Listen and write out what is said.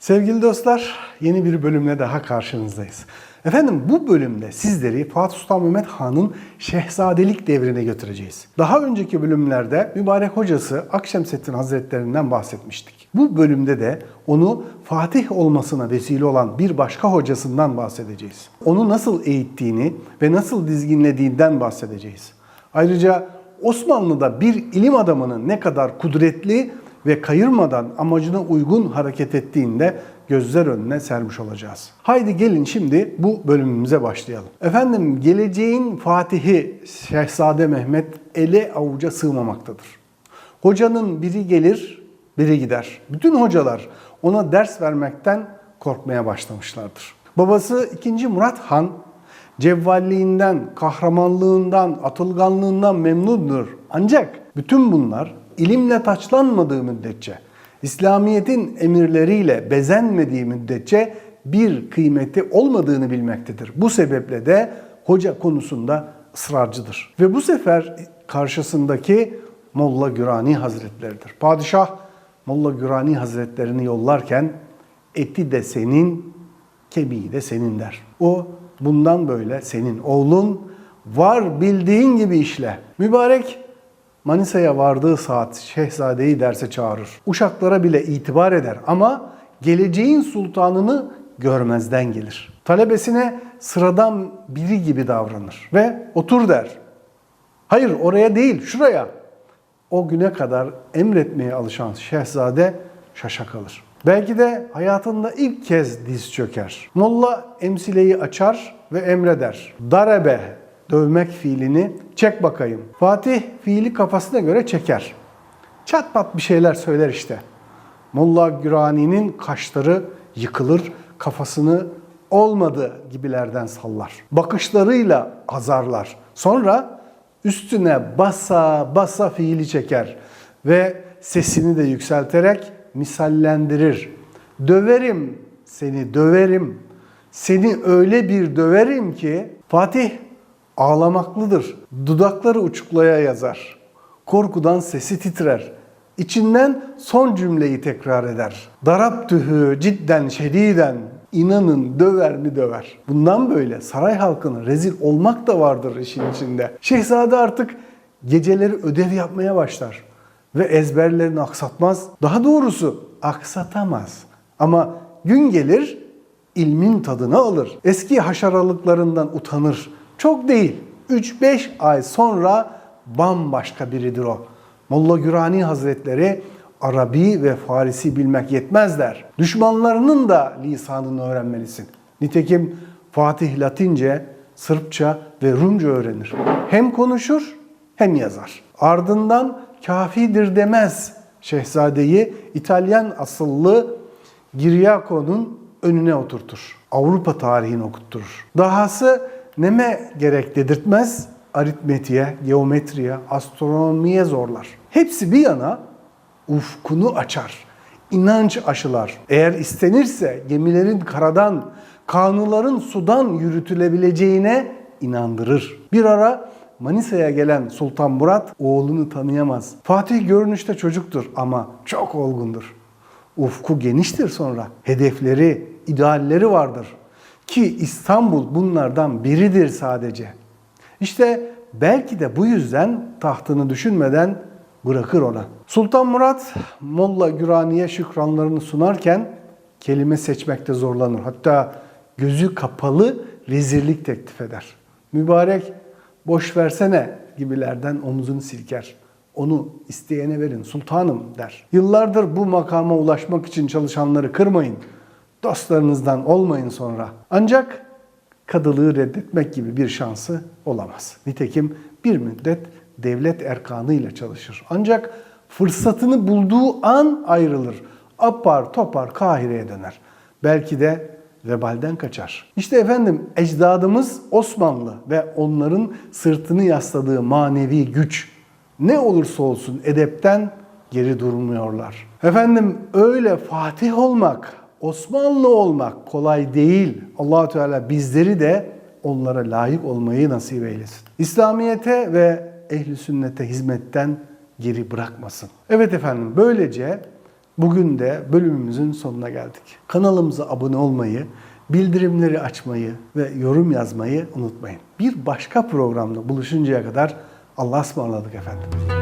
Sevgili dostlar, yeni bir bölümle daha karşınızdayız. Efendim bu bölümde sizleri Fatih Sultan Mehmet Han'ın şehzadelik devrine götüreceğiz. Daha önceki bölümlerde mübarek hocası Akşemseddin Hazretlerinden bahsetmiştik. Bu bölümde de onu Fatih olmasına vesile olan bir başka hocasından bahsedeceğiz. Onu nasıl eğittiğini ve nasıl dizginlediğinden bahsedeceğiz. Ayrıca Osmanlı'da bir ilim adamının ne kadar kudretli ve kayırmadan amacına uygun hareket ettiğinde gözler önüne sermiş olacağız. Haydi gelin şimdi bu bölümümüze başlayalım. Efendim geleceğin Fatihi Şehzade Mehmet ele avuca sığmamaktadır. Hocanın biri gelir, biri gider. Bütün hocalar ona ders vermekten korkmaya başlamışlardır. Babası 2. Murat Han cevvalliğinden, kahramanlığından, atılganlığından memnundur. Ancak bütün bunlar ilimle taçlanmadığı müddetçe, İslamiyet'in emirleriyle bezenmediği müddetçe bir kıymeti olmadığını bilmektedir. Bu sebeple de hoca konusunda ısrarcıdır. Ve bu sefer karşısındaki Molla Gürani Hazretleridir. Padişah Molla Gürani Hazretlerini yollarken eti de senin, kemiği de senin der. O bundan böyle senin oğlun var bildiğin gibi işle. Mübarek Manisa'ya vardığı saat şehzadeyi derse çağırır. Uşaklara bile itibar eder ama geleceğin sultanını görmezden gelir. Talebesine sıradan biri gibi davranır ve otur der. Hayır oraya değil şuraya. O güne kadar emretmeye alışan şehzade şaşa kalır. Belki de hayatında ilk kez diz çöker. Molla emsileyi açar ve emreder. Darebe dövmek fiilini çek bakayım. Fatih fiili kafasına göre çeker. Çat pat bir şeyler söyler işte. Molla Gürani'nin kaşları yıkılır, kafasını olmadı gibilerden sallar. Bakışlarıyla azarlar. Sonra üstüne basa basa fiili çeker ve sesini de yükselterek misallendirir. Döverim seni döverim. Seni öyle bir döverim ki Fatih ağlamaklıdır. Dudakları uçuklaya yazar. Korkudan sesi titrer. İçinden son cümleyi tekrar eder. Daraptühü cidden şediden. İnanın döver mi döver. Bundan böyle saray halkına rezil olmak da vardır işin içinde. Şehzade artık geceleri ödev yapmaya başlar ve ezberlerini aksatmaz. Daha doğrusu aksatamaz. Ama gün gelir ilmin tadını alır. Eski haşaralıklarından utanır. Çok değil. 3-5 ay sonra bambaşka biridir o. Molla Gürani Hazretleri Arabi ve Farisi bilmek yetmez der. Düşmanlarının da lisanını öğrenmelisin. Nitekim Fatih Latince, Sırpça ve Rumca öğrenir. Hem konuşur hem yazar. Ardından kafidir demez şehzadeyi İtalyan asıllı Giryako'nun önüne oturtur. Avrupa tarihini okutturur. Dahası neme gerek dedirtmez, aritmetiğe, geometriye, astronomiye zorlar. Hepsi bir yana ufkunu açar, inanç aşılar. Eğer istenirse gemilerin karadan, kanunların sudan yürütülebileceğine inandırır. Bir ara Manisa'ya gelen Sultan Murat oğlunu tanıyamaz. Fatih görünüşte çocuktur ama çok olgundur. Ufku geniştir sonra. Hedefleri, idealleri vardır. Ki İstanbul bunlardan biridir sadece. İşte belki de bu yüzden tahtını düşünmeden bırakır ona. Sultan Murat Molla Gürani'ye şükranlarını sunarken kelime seçmekte zorlanır. Hatta gözü kapalı rezillik teklif eder. Mübarek boş versene gibilerden omuzunu silker. Onu isteyene verin sultanım der. Yıllardır bu makama ulaşmak için çalışanları kırmayın. Dostlarınızdan olmayın sonra. Ancak kadılığı reddetmek gibi bir şansı olamaz. Nitekim bir müddet devlet erkanıyla çalışır. Ancak fırsatını bulduğu an ayrılır. Apar topar Kahire'ye döner. Belki de vebalden kaçar. İşte efendim ecdadımız Osmanlı ve onların sırtını yasladığı manevi güç ne olursa olsun edepten geri durmuyorlar. Efendim öyle Fatih olmak, Osmanlı olmak kolay değil. Allahu Teala bizleri de onlara layık olmayı nasip eylesin. İslamiyete ve ehli sünnete hizmetten geri bırakmasın. Evet efendim böylece Bugün de bölümümüzün sonuna geldik. Kanalımıza abone olmayı, bildirimleri açmayı ve yorum yazmayı unutmayın. Bir başka programda buluşuncaya kadar Allah'a ısmarladık efendim.